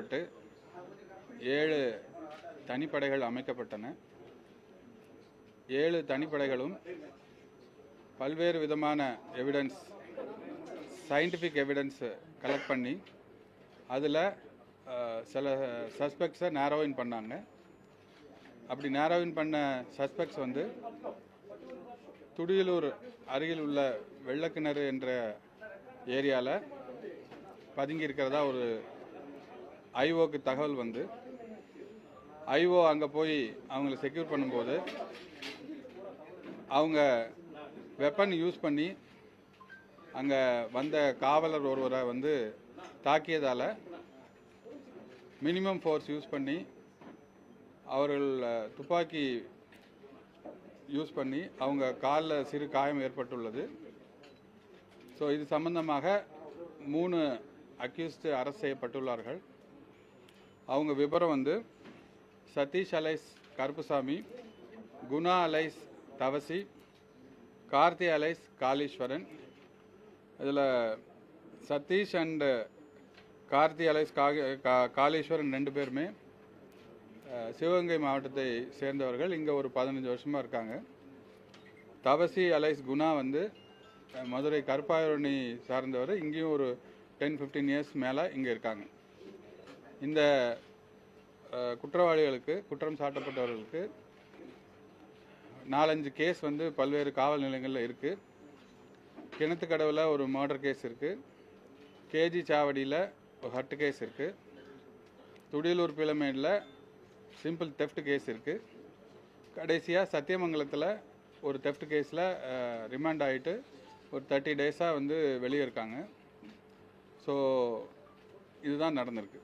பட்டு ஏழு தனிப்படைகள் அமைக்கப்பட்டன. ஏழு தனிப்படைகளும் பல்வேறு விதமான எவிடன்ஸ் சயின்டிஃபிக் எவிடன்ஸ் கலெக்ட் பண்ணி அதில் சில சஸ்பெக்ட்ஸை நேரோவின் பண்ணாங்க. அப்படி நேரோவின் பண்ண சஸ்பெக்ட்ஸ் வந்து துடியலூர் அருகில் உள்ள வெள்ளக்கிணறு என்ற ஏரியாவில் பதுங்கி இருக்கிறதா ஒரு ஐஓக்கு தகவல் வந்து ஐஓ அங்கே போய் அவங்கள செக்யூர் பண்ணும்போது அவங்க வெப்பன் யூஸ் பண்ணி அங்கே வந்த காவலர் ஒருவரை வந்து தாக்கியதால் மினிமம் ஃபோர்ஸ் யூஸ் பண்ணி அவர்கள் துப்பாக்கி யூஸ் பண்ணி அவங்க காலில் சிறு காயம் ஏற்பட்டுள்ளது. ஸோ இது சம்பந்தமாக மூணு அக்யூஸ்டு அரெஸ்ட் செய்யப்பட்டுள்ளார்கள். அவங்க விபரம் வந்து Sathish alias Karuppusamy Guna alias Thavasi Karthi alias Kaleeswaran. இதில் சதீஷ் அண்டு கார்த்தி அலைஸ் கா- காளீஸ்வரன் ரெண்டு பேருமே சிவகங்கை மாவட்டத்தை சேர்ந்தவர்கள். இங்கே ஒரு பதினஞ்சு வருஷமாக இருக்காங்க. தவசி அலைஸ் குணா வந்து மதுரை கருப்பாயரணி சார்ந்தவர். இங்கேயும் ஒரு டென் ஃபிஃப்டீன் இயர்ஸ் மேலே இங்கே இருக்காங்க. இந்த குற்றவாளிகளுக்கு குற்றம் சாட்டப்பட்டவர்களுக்கு நாலஞ்சு கேஸ் வந்து பல்வேறு காவல் நிலையங்களில் இருக்குது கிணத்துக்கடவில் ஒரு மர்டர் கேஸ் இருக்குது கேஜி சாவடியில் ஒரு ஹட்டு கேஸ் இருக்குது துடியலூர் பிளமேடில் சிம்பிள் தெஃப்ட் கேஸ் இருக்குது கடைசியாக சத்தியமங்கலத்தில் ஒரு தெஃப்ட் கேஸில் ரிமாண்ட் ஆகிட்டு ஒரு தேர்ட்டி டேஸாக வந்து வெளியே இருக்காங்க. ஸோ இதுதான் நடந்திருக்கு.